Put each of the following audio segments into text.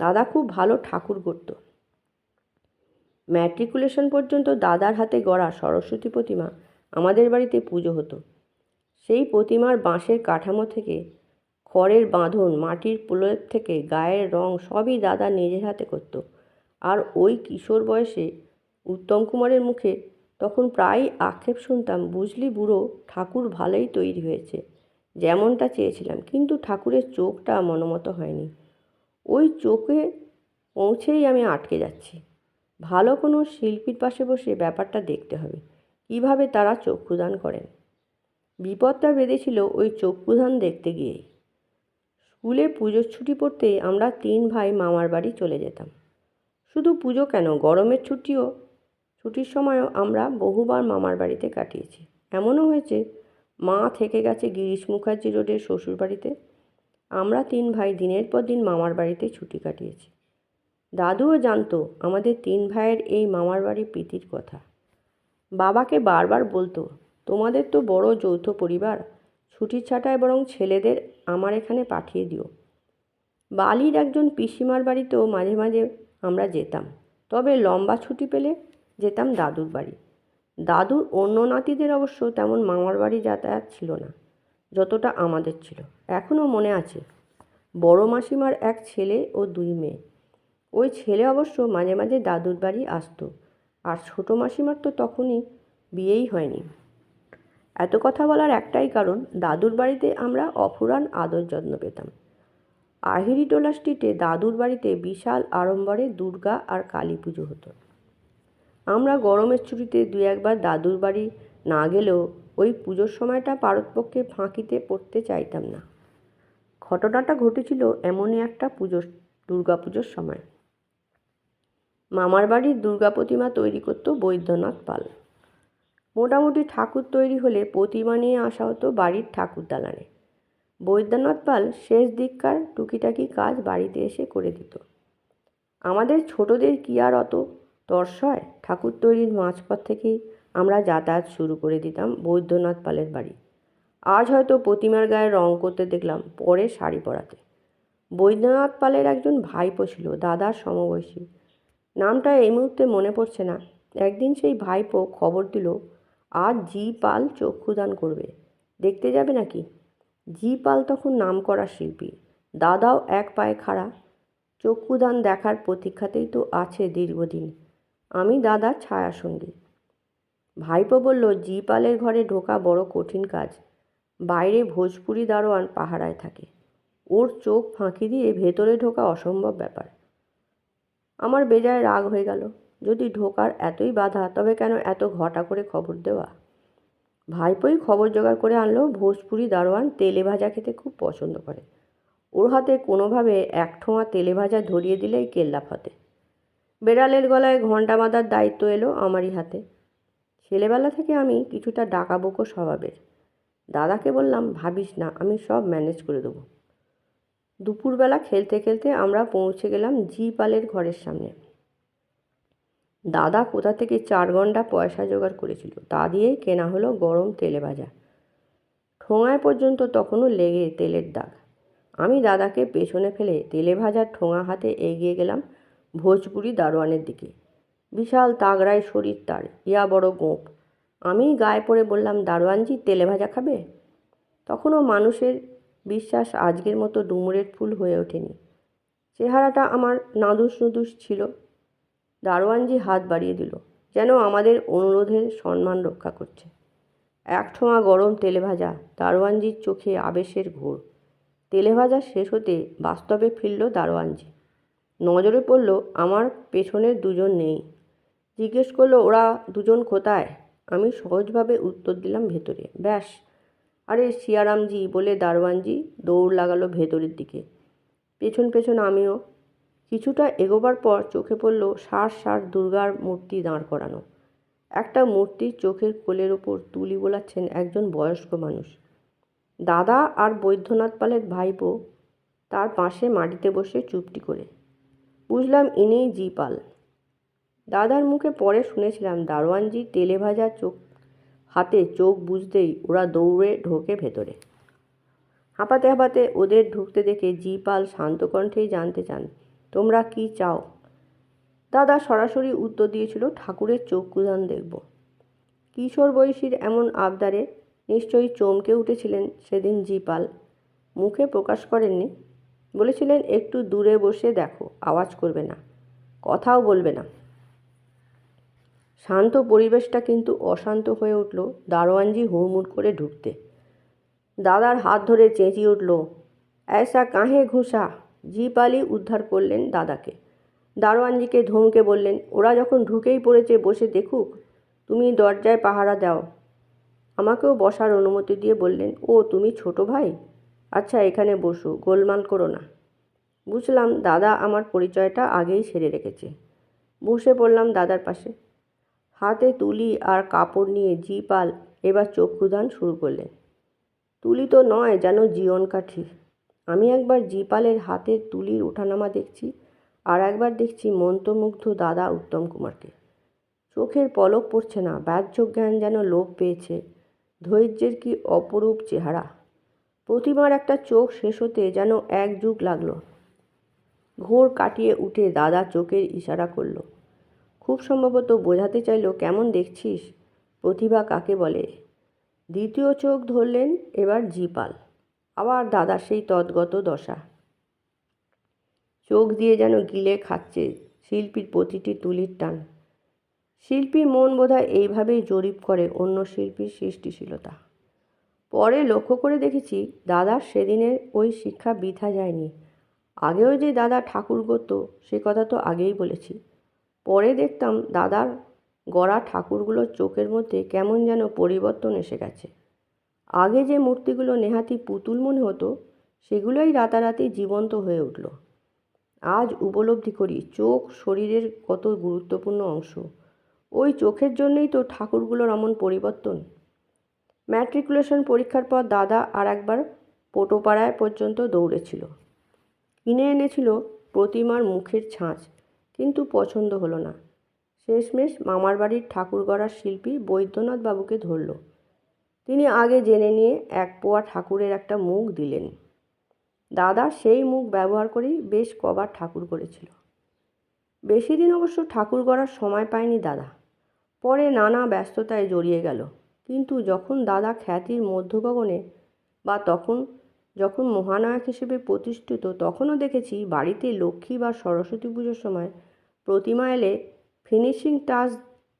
দাদা খুব ভালো ঠাকুর করত ম্যাট্রিকুলেশন পর্যন্ত দাদার হাতে গড়া সরস্বতী প্রতিমা আমাদের বাড়িতে পুজো হতো। সেই প্রতিমার বাঁশের কাঠামো থেকে, খড়ের বাঁধন, মাটির প্রলেপ থেকে, গায়ের রং সবই দাদা নিজের হাতে করত। আর ওই কিশোর বয়সে উত্তম কুমারের মুখে তখন প্রায়ই আক্ষেপ শুনতাম, বুঝলি বুড়ো, ঠাকুর ভালোই তৈরি হয়েছে। যেমনটা চেয়েছিলাম, কিন্তু ঠাকুরের চোখটা মনোমতো হয়নি। ওই চোখে পৌঁছেই আমি আটকে যাচ্ছি। ভালো কোনো শিল্পীর পাশে বসে ব্যাপারটা দেখতে হবে। কীভাবে তারা চক্ষুদান করেন? বিপদটা বেঁধেছিল ওই চক্ষুদান দেখতে গিয়েই। স্কুলে পুজোর ছুটি পড়তেই আমরা তিন ভাই মামার বাড়ি চলে যেতাম। শুধু পুজো কেন, গরমের ছুটিও। ছুটির সময়ও আমরা বহুবার মামার বাড়িতে কাটিয়েছি। এমনও হয়েছে, মা থেকে গেছে গিরিশ মুখার্জি রোডের শ্বশুর বাড়িতে আমরা তিন ভাই দিনের পর দিন মামার বাড়িতে ছুটি কাটিয়েছি। দাদুও জানতো আমাদের তিন ভাইয়ের এই মামার বাড়ি প্রীতির কথা। বাবাকে বারবার বলতো, তোমাদের তো বড় যৌথ পরিবার ছুটির ছাটায় বরং ছেলেদের আমার এখানে পাঠিয়ে দিও। বালির একজন পিসিমার বাড়িতেও মাঝে মাঝে আমরা যেতাম, তবে লম্বা ছুটি পেলে যেতাম দাদুর বাড়ি। দাদুর অন্য নাতিদের অবশ্য তেমন মামার বাড়ি যাতায়াত ছিল না। যতটা আমাদের ছিল। এখনও মনে আছে, বড় মাসিমার এক ছেলে ও দুই মেয়ে। ওই ছেলে অবশ্য মাঝে মাঝে দাদুর বাড়ি আসতো, আর ছোটো মাসিমার তো তখনই বিয়েই হয়নি। এত কথা বলার একটাই কারণ, দাদুর বাড়িতে আমরা অফুরান আদর যত্ন পেতাম। আহিরি আহিরিটোলা স্ট্রিটে দাদুর বাড়িতে বিশাল আড়ম্বরে দুর্গা আর কালী পুজো হতো। আমরা গরমের ছুটিতে দু একবার দাদুর বাড়ি না গেলেও ওই পুজোর সময়টা পারতপক্ষে ফাঁকিতে পড়তে চাইতাম না। ঘটনাটা ঘটেছিল এমনই একটা পুজোর, দুর্গা পুজোর সময়। মামার বাড়ির দুর্গা প্রতিমা তৈরি করতো বৈদ্যনাথ পাল। মোটামুটি ঠাকুর তৈরি হলে প্রতিমা নিয়ে আসা হতো বাড়ির ঠাকুর দালানে। বৈদ্যনাথ পাল শেষ দিককার টুকিটাকি কাজ বাড়িতে এসে করে দিত। আমাদের ছোটদের কি আর অত তর্স ঠাকুর তৈরির মাঝপথ থেকেই আমরা যাতায়াত শুরু করে দিতাম বৈদ্যনাথ পালের বাড়ি। আজ হয়তো প্রতিমার গায়ে রং করতে দেখলাম পরে শাড়ি পরাতে। বৈদ্যনাথ পালের একজন ভাইপো ছিল, দাদার সমবয়সী। নামটা এই মুহূর্তে মনে পড়ছে না। একদিন সেই ভাইপো খবর দিল, আজ জি পাল চক্ষুদান করবে। দেখতে যাবে নাকি? জি পাল তখন নাম করা শিল্পী। দাদাও এক পায়ে খাড়া। চক্ষুদান দেখার প্রতীক্ষাতেই তো আছে দীর্ঘদিন। আমি দাদার ছায়া সঙ্গী ভাইপো বলল জি পালের ঘরে ঢোকা বড় কঠিন কাজ। বাইরে ভোজপুরি দারোয়ান পাহারায় থাকে। ওর চোখ ফাঁকি দিয়ে ভেতরে ঢোকা অসম্ভব ব্যাপার। আমার বেজায় রাগ হয়ে গেল। যদি ঢোকার এতই বাধা, তবে কেন এত ঘটা করে খবর দেওয়া? ভাইপোই খবর জোগাড় করে আনলো। ভোজপুরি দারোয়ান তেলে ভাজা খেতে খুব পছন্দ করে। ওর হাতে কোনোভাবে এক ঠোঁয়া তেলে ভাজা ধরিয়ে দিলেই কেল্লা ফতে বেড়ালের গলায় ঘণ্টা বাঁধার দায়িত্ব এলো আমারই হাতে। ছেলেবেলা থেকে আমি কিছুটা ডাকাবুকো স্বভাবের। দাদাকে বললাম, ভাবিস না, আমি সব ম্যানেজ করে দেবো। দুপুরবেলা খেলতে খেলতে আমরা পৌঁছে গেলাম জি পালের ঘরের সামনে। দাদা কোথা থেকে চার ঘণ্টা পয়সা জোগাড় করেছিল, তা দিয়েই কেনা হলো গরম তেলে ভাজা। ঠোঙায় পর্যন্ত তখনও লেগে তেলের দাগ। আমি দাদাকে পেছনে ফেলে তেলে ভাজার ঠোঙা হাতে এগিয়ে গেলাম ভোজপুরি দারোয়ানের দিকে। বিশাল তাগড়ায় শরীর তার, ইয়া বড় গোঁপ আমি গায়ে পড়ে বললাম, দারোয়ানজি, তেলে ভাজা খাবে? তখনও মানুষের বিশ্বাস আজকের মতো ডুমুরের ফুল হয়ে ওঠেনি। চেহারাটা আমার নাদুস নুদুস ছিল। দারোয়ানজি হাত বাড়িয়ে দিল, যেন আমাদের অনুরোধের সম্মান রক্ষা করছে। এক ঠোঙা গরম তেলে ভাজা, দারোয়ানজির চোখে আবেশের ঘোর। তেলে ভাজা শেষ হতে বাস্তবে ফিরল দারোয়ানজি। নজরে পড়ল, আমার পেছনের দুজন নেই। জিজ্ঞেস করল, ওরা দুজন কোথায়? আমি সহজভাবে উত্তর দিলাম, ভেতরে। ব্যাস। আরে সিয়ারামজি বলে দারোয়ানজি দৌড় লাগালো ভেতরের দিকে। পেছন পেছন আমিও। কিছুটা এগোবার পর চোখে পড়ল সার সার দুর্গার মূর্তি দাঁড় করানো। একটা মূর্তির চোখের কোলের ওপর তুলি বোলাচ্ছেন একজন বয়স্ক মানুষ। দাদা আর বৈদ্যনাথ পালের ভাইপো তার পাশে মাটিতে বসে চুপটি করে। বুঝলাম ইনিই জি পাল দাদার মুখে পরে শুনেছিলাম, দারোয়ানজি তেলে ভাজা চোখ, হাতে চোখ বুঝতেই ওরা দৌড়ে ঢোকে ভেতরে। হাঁপাতে হাঁপাতে ওদের ঢুকতে দেখে জি পাল শান্ত কণ্ঠেই জানতে চান, তোমরা কি চাও? দাদা সরাসরি উত্তর দিয়েছিল, ঠাকুরের চোখ চক্ষুদান দেখব। কিশোর বয়সীর এমন আবদারে নিশ্চয়ই চমকে উঠেছিলেন সেদিন জিপাল। মুখে প্রকাশ করেননি, বলেছিলেন, একটু দূরে বসে দেখো, আওয়াজ করবে না, কথাও বলবে না। শান্ত পরিবেশটা কিন্তু অশান্ত হয়ে উঠল দারোয়ানজি হুড়মুড় করে ঢুকতে। দাদার হাত ধরে চেঁচিয়ে উঠল ऐसा কাহে ঘুষা? জিপালি উদ্ধার করলেন দাদাকে। দারোয়ানজিকে ধমকে বললেন, ওরা যখন ঢুকেই পড়েছে বসে দেখুক, তুমি দরজায় পাহারা দাও। আমাকেও বসার অনুমতি দিয়ে বললেন, ও, তুমি ছোট ভাই? আচ্ছা এখানে বসো, গোলমাল করো না। বুঝলাম দাদা আমার পরিচয়টা আগেই সেরে রেখেছে। বসে পড়লাম দাদার পাশে। হাতে তুলি আর কাপড় নিয়ে জিপাল এবার চক্ষুদান শুরু করলেন। তুলি তো নয়, যেন জীবন কাঠি। আমি একবার জিপালের হাতের তুলির ওঠানামা দেখছি আর একবার দেখছি মন্ত্রমুগ্ধ দাদা উত্তম কুমারকে। চোখের পলক পড়ছে না ব্যাহ্য জ্ঞান যেন লোপ পেয়েছে, ধৈর্যের কি অপরূপ চেহারা। প্রতিমার একটা চোখ শেষ হতে যেন এক যুগ লাগল। ঘোর কাটিয়ে উঠে দাদা চোখের ইশারা করল। খুব সম্ভবত বোঝাতে চাইলো, কেমন দেখছিস? প্রতিভা কাকে বলে? দ্বিতীয় চোখ ধরলেন এবার জিপাল, আবার দাদার সেই তদ্গত দশা। চোখ দিয়ে যেন গিলে খাচ্ছে শিল্পীর প্রতিটি তুলির টান। শিল্পীর মন বোধহয় এইভাবেই জরিপ করে অন্য শিল্পীর সৃষ্টিশীলতা। পরে লক্ষ্য করে দেখেছি, দাদার সেদিনের ওই শিক্ষা বৃথা যায়নি। আগেও যে দাদা ঠাকুর করত সে কথা তো আগেই বলেছি। পরে দেখতাম দাদার গড়া ঠাকুরগুলোর চোখের মধ্যে কেমন যেন পরিবর্তন এসে গেছে। আগে যে মূর্তিগুলো নেহাতি পুতুল মনে হতো, সেগুলোই রাতারাতি জীবন্ত হয়ে উঠল। আজ উপলব্ধি করি, চোখ শরীরের কত গুরুত্বপূর্ণ অংশ। ওই চোখের জন্যই তো ঠাকুরগুলোর এমন পরিবর্তন। ম্যাট্রিকুলেশন পরীক্ষার পর দাদা আর একবার পোটোপাড়ায় পর্যন্ত দৌড়েছিল। কিনে এনেছিল প্রতিমার মুখের ছাঁচ। কিন্তু পছন্দ হলো না। শেষমেশ মামার বাড়ির ঠাকুর গড়ার শিল্পী বৈদ্যনাথ বাবুকে ধরল। তিনি আগে জেনে নিয়ে এক পোয়া ঠাকুরের একটা মুখ দিলেন। দাদা সেই মুখ ব্যবহার করেই বেশ কবার ঠাকুর করেছিল বেশি দিন অবশ্য ঠাকুর গড়ার সময় পায়নি দাদা। পরে নানা ব্যস্ততায় জড়িয়ে গেল। কিন্তু যখন দাদা খ্যাতির মধ্যগগনে বা তখন যখন মহানায়ক হিসেবে প্রতিষ্ঠিত, তখনও দেখেছি বাড়িতে লক্ষ্মী বা সরস্বতী পুজোর সময় প্রতিমা এলে ফিনিশিং টাচ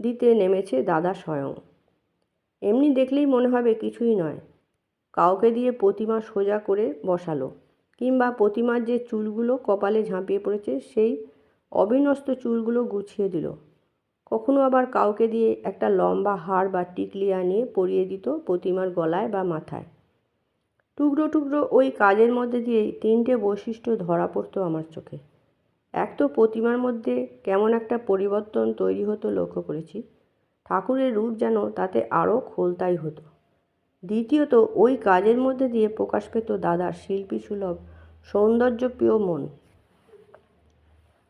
দিতে নেমেছে দাদা স্বয়ং। এমনি দেখলেই মনে হবে কিছুই নয়। কাউকে দিয়ে প্রতিমা সোজা করে বসালো, কিংবা প্রতিমার যে চুলগুলো কপালে ঝাঁপিয়ে পড়েছে, সেই অবিনস্ত চুলগুলো গুছিয়ে দিল। কখনো আবার কাউকে দিয়ে একটা লম্বা হার বা টিকলি আনিয়ে পরিয়ে দিত প্রতিমার গলায় বা মাথায়। টুকরো টুকরো ওই কাজের মধ্যে দিয়েই তিনটে বৈশিষ্ট্য ধরা পড়তো আমার চোখে। এক তো প্রতিমার মধ্যে কেমন একটা পরিবর্তন তৈরি হতো লক্ষ্য করেছি। ঠাকুরের রূপ যেন তাতে আরও খোলতাই হতো। দ্বিতীয়ত, ওই কাজের মধ্যে দিয়ে প্রকাশ পেত দাদার শিল্পী সুলভ, সৌন্দর্যপ্রিয় মন।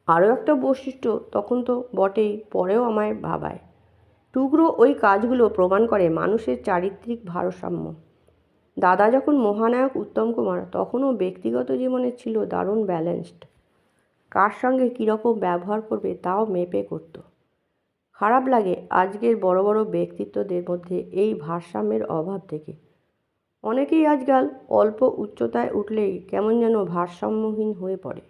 আরও একটা বৈশিষ্ট্য তখন তো বটেই, পরেও আমায় ভাবায়। টুকরো ওই কাজগুলো প্রমাণ করে মানুষের চারিত্রিক ভারসাম্য। দাদা যখন মহানায়ক উত্তম কুমার, তখনও ব্যক্তিগত জীবনে ছিল দারুণ ব্যালেন্সড কার সঙ্গে কীরকম ব্যবহার করবে তাও মেপে করত। খারাপ লাগে আজকের বড় বড় ব্যক্তিত্বদের মধ্যে এই ভারসাম্যের অভাব থেকে। অনেকেই আজকাল অল্প উচ্চতায় উঠলেই কেমন যেন ভারসাম্যহীন হয়ে পড়ে।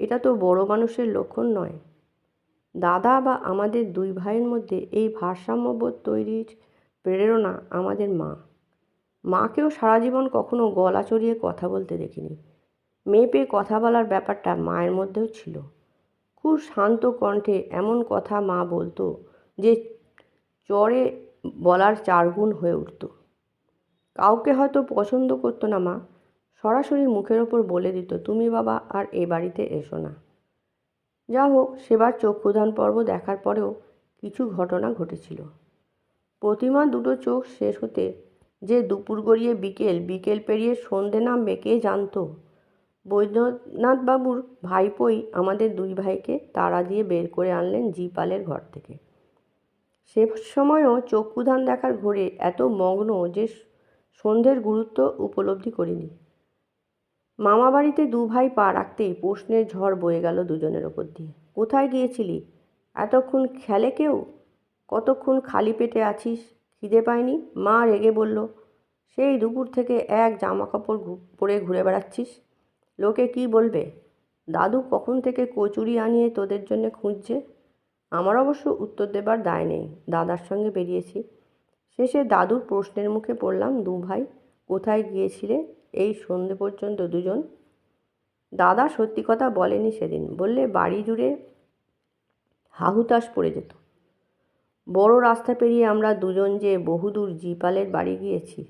এটা তো বড় মানুষের লক্ষণ নয়। দাদা বা আমাদের দুই ভাইয়ের মধ্যে এই ভারসাম্যবোধ তৈরির প্রেরণা আমাদের মা। মাকেও সারা জীবন কখনো গলা চড়িয়ে কথা বলতে দেখিনি। মেয়ে পেয়ে কথা বলার ব্যাপারটা মায়ের মধ্যেও ছিল। খুব শান্ত কণ্ঠে এমন কথা মা বলতো যে চরে বলার চারগুণ হয়ে উঠত। কাউকে হয়তো পছন্দ করতো না মা, সরাসরি মুখের ওপর বলে দিত, তুমি বাবা, আর এ বাড়িতে এসো না। যা হোক, সেবার চক্ষুদান পর্ব দেখার পরেও কিছু ঘটনা ঘটেছিল। প্রতিমা দুটো চোখ শেষ হতে যে দুপুর গড়িয়ে বিকেল বিকেল পেরিয়ে সন্ধে নামবে কে জানতো? বৈদ্যনাথবাবুর ভাইপোই আমাদের দুই ভাইকে তাড়া দিয়ে বের করে আনলেন জিপালের ঘর থেকে। সে সময়ও চক্ষুধান দেখার ঘোরে এত মগ্ন যে সন্ধ্যের গুরুত্ব উপলব্ধি করিনি। মামা বাড়িতে দু ভাই পা রাখতেই প্রশ্নের ঝড় বয়ে গেল দুজনের ওপর দিয়ে। কোথায় গিয়েছিলি? এতক্ষণ খেলে কেউ? কতক্ষণ খালি পেটে আছিস? খিদে পায়নি? মা রেগে বলল, সেই দুপুর থেকে এক জামা কাপড় পরে ঘুরে বেড়াচ্ছিস? লোকে কি বলবে? দাদু কখন থেকে কচুরি আনিয়ে তোদের জন্য খুঁজছে? আমার অবশ্য উত্তর দেবার দায় নেই, দাদার সঙ্গে বেরিয়েছি। শেষে দাদুর প্রশ্নের মুখে পড়লাম, দু ভাই, কোথায় গিয়েছিলে? এই সন্ধে পর্যন্ত দুজন। দাদা সত্যি কথা বলেনি সেদিন, বললে বাড়ি জুড়ে হাহুতাশ পড়ে যেত। বড় রাস্তা পেরিয়ে আমরা দুজন যে বহুদূর জিপালের বাড়ি গিয়েছি,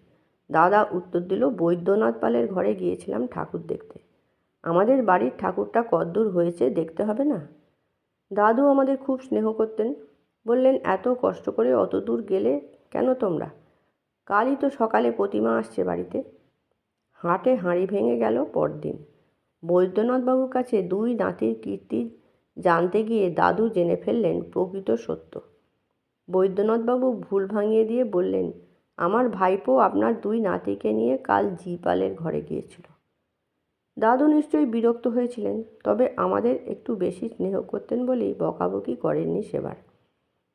দাদা উত্তর দিল, বৈদ্যনাথ পালের ঘরে গিয়েছিলাম ঠাকুর দেখতে। আমাদের বাড়ির ঠাকুরটা কদ্দূর হয়েছে, দেখতে হবে না? দাদু আমাদের খুব স্নেহ করতেন। বললেন, এত কষ্ট করে অত দূর গেলে কেন তোমরা? কালই তো সকালে প্রতিমা আসছে বাড়িতে। হাটে হাঁড়ি ভেঙে গেল পরদিন। বৈদ্যনাথবাবুর কাছে দুই নাতির কীর্তি জানতে গিয়ে দাদু জেনে ফেললেন প্রকৃত সত্য। বৈদ্যনাথবাবু ভুল ভাঙিয়ে দিয়ে বললেন, আমার ভাইপো আপনার দুই নাতিকে নিয়ে কাল জিপালের ঘরে গিয়েছিল। দাদু নিশ্চয়ই বিরক্ত হয়েছিলেন, তবে আমাদের একটু বেশি স্নেহ করতেন বলেই বকাবকি করেননি সেবার।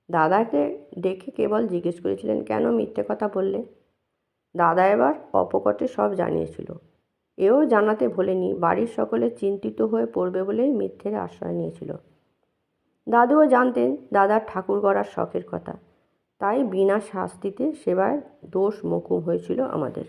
দাদাকে দেখে কেবল জিজ্ঞেস করেছিলেন, কেন মিথ্যে কথা বললে? দাদা এবার অপকটে সব জানিয়েছিল। এও জানাতে ভোলেনি, বাড়ির সকলে চিন্তিত হয়ে পড়বে বলেই মিথ্যের আশ্রয় নিয়েছিল। দাদুও জানতেন দাদার ঠাকুর গড়ার শখের কথা, তাই বিনা শাস্তিতে সেবার দোষ মকুম হয়েছিল আমাদের।